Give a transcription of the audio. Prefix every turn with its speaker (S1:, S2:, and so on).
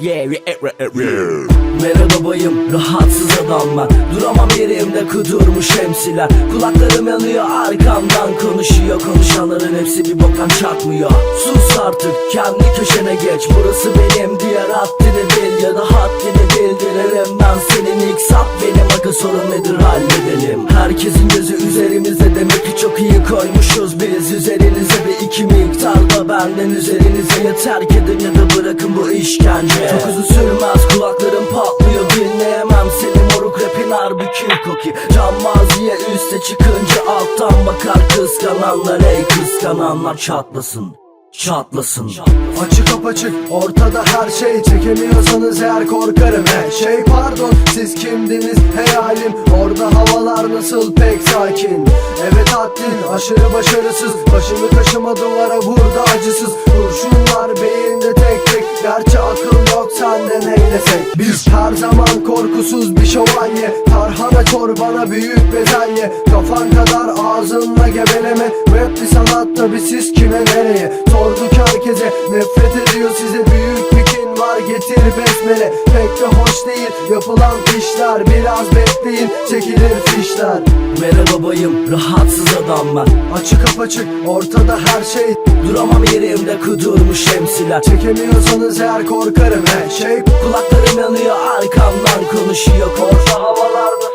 S1: Yeah, yeah, yeah, yeah, yeah. Merhaba bayım, rahatsız adam ben. Duramam yerimde kudurmuş hemsiler Kulaklarım yanıyor arkamdan konuşuyor. Konuşanların hepsi bir boktan çakmıyor Sus artık kendi köşene geç. Burası benim diğer haddini bil Ya da haddini bildiririm ben senin ilk sap Benim akıl sorun nedir halledelim. Herkesin gözü üzerimizde iki miktar da benden üzerinize ya terk edin ya da bırakın bu işkence. Çok uzun sürmez kulaklarım patlıyor dinleyemem seni. Moruk rapin harbi kül koki. Can maziye üste çıkınca alttan bakar kıskananlar. Ey kıskananlar çatlasın Çatlasın.
S2: Açık apaçık ortada her şey. Çekemiyorsanız eğer korkarım. He Şey pardon siz kimdiniz? Heyalim Orada havalar nasıl? Pek sakin. Evet haddin aşırı başarısız. Başımı kaşıma duvara burada acısız. Kurşunlar beyinde tek tek. Gerçi akıl eylesek Biz her zaman korkusuz bir şövalye. Tarhana çorbana büyük bezelye Kafan kadar ağzınla gebeleme. Rap bir sanat tabi siz kime nereye? Sorduk herkese nefret ediyor size büyük bir Getir besmele pek de hoş değil. Yapılan işler biraz bekleyin çekilir fişler.
S1: Merhaba bayım rahatsız adam ben.
S2: Açık apaçık ortada her şey.
S1: Duramam yerimde kudurmuş hemsiler
S2: Çekemiyorsanız eğer korkarım. He Şey
S1: Kulaklarım yanıyor arkamdan konuşuyor. Korsa havalarda